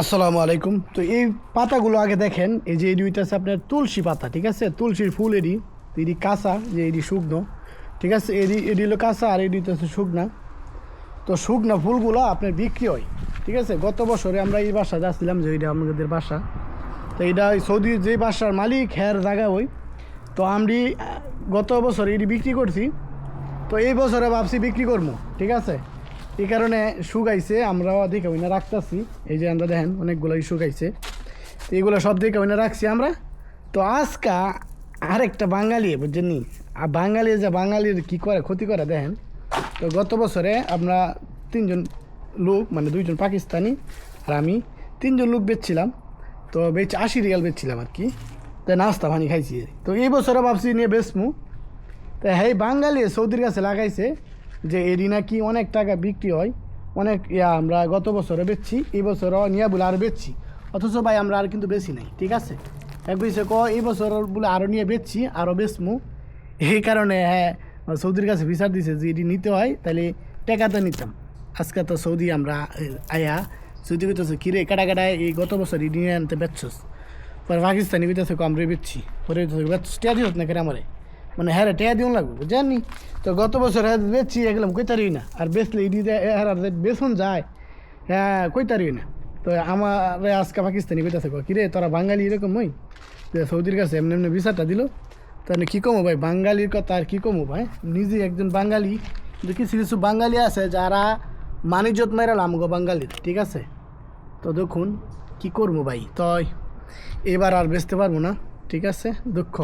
আসসালামু আলাইকুম। তো এই পাতাগুলো আগে দেখেন, এই যে এডি হইতেছে আপনার তুলসী পাতা, ঠিক আছে? তুলসীর ফুল এডি এডি কাঁচা, যে এডি শুকনো, ঠিক আছে? এডি এডি হলো কাঁচা আর এডি হচ্ছে শুকনা। তো শুকনো ফুলগুলো আপনার বিক্রি হয়, ঠিক আছে? গত বছরে আমরা এই বাসা যাচ্ছিলাম যে এটা আমাদের বাসা। তো এটা সৌদি যে বাসার মালিক হ্যার জায়গা ওই। তো আমি গত বছর এটি বিক্রি করছি। তো এই বছরে ভাবছি বিক্রি করব, ঠিক আছে? এই কারণে শুকাইছে, আমরাও দেখে ওইনা রাখতেছি। এই যে আমরা দেখেন, অনেকগুলোই শুকাইছে। তো এইগুলো সব দেখে ওইনা রাখছি আমরা। তো আজকা আরেকটা বাঙালি বুঝছেন আর বাঙালি যে বাঙালির কী করে, ক্ষতি করে দেখেন। তো গত বছরে আমরা তিনজন লোক মানে দুইজন পাকিস্তানি আর আমি, তিনজন লোক বেচছিলাম। তো বেচ আশি রিয়াল বেচছিলাম আর কি। তো নাস্তা পানি খাইছি। তো এই বছরে ভাবছি নিয়ে বেচমু। তো হ্যাঁ বাঙালি সৌদির কাছে লাগাইছে। যে এডি নাকি অনেক টাকা বিক্রি হয়, অনেক ইয়া আমরা গত বছরে বেচছি, এই বছরও নিয়ে বলে আর বেচছি। অথচ ভাই আমরা আর কিন্তু বেশি নাই, ঠিক আছে? এক বলছে ক এই বছর বলে আরও নিয়ে বেচছি আরও বেচমু। এই কারণে হ্যাঁ সৌদির কাছে বিচার দিছে যে এটি নিতে হয়, তাহলে টাকা তো নিতাম। আজকে তো সৌদি আমরা আয়া, সৌদি কইতেছে কিরে কাটা কাটায় এই গত বছর ইডি নিয়ে আনতে বেচছস? পরে পাকিস্তানি কইতেছে কো আমরা বেচছি। পরে বেচছিস, টিয়া দিস না কেন আমারে? মানে হ্যাঁ টিয়া দিও লাগবো জানি তো গত বছর হ্যাঁ বেচছি এগুলাম কইতারি না। আর বেচলে ইডি হ্যাঁ বেচন যায় হ্যাঁ কইতারি না। তো আমার আজকে পাকিস্তানি কইতেছে কিরে, তোরা বাঙালি এরকম হই? তো সৌদির কাছে এমনি এমনি বিচারটা দিল। তাহলে কী কমো ভাই, বাঙালির কথা আর কী কমো ভাই? নিজে একজন বাঙালি কিছু কিছু বাঙালি আছে যারা মানিজত মেরাল আমগো বাঙালির ঠিক আছে? তো দেখুন, কী করব ভাই? তো এবার আর বেচতে পারব না, ঠিক আছে? দুঃখ।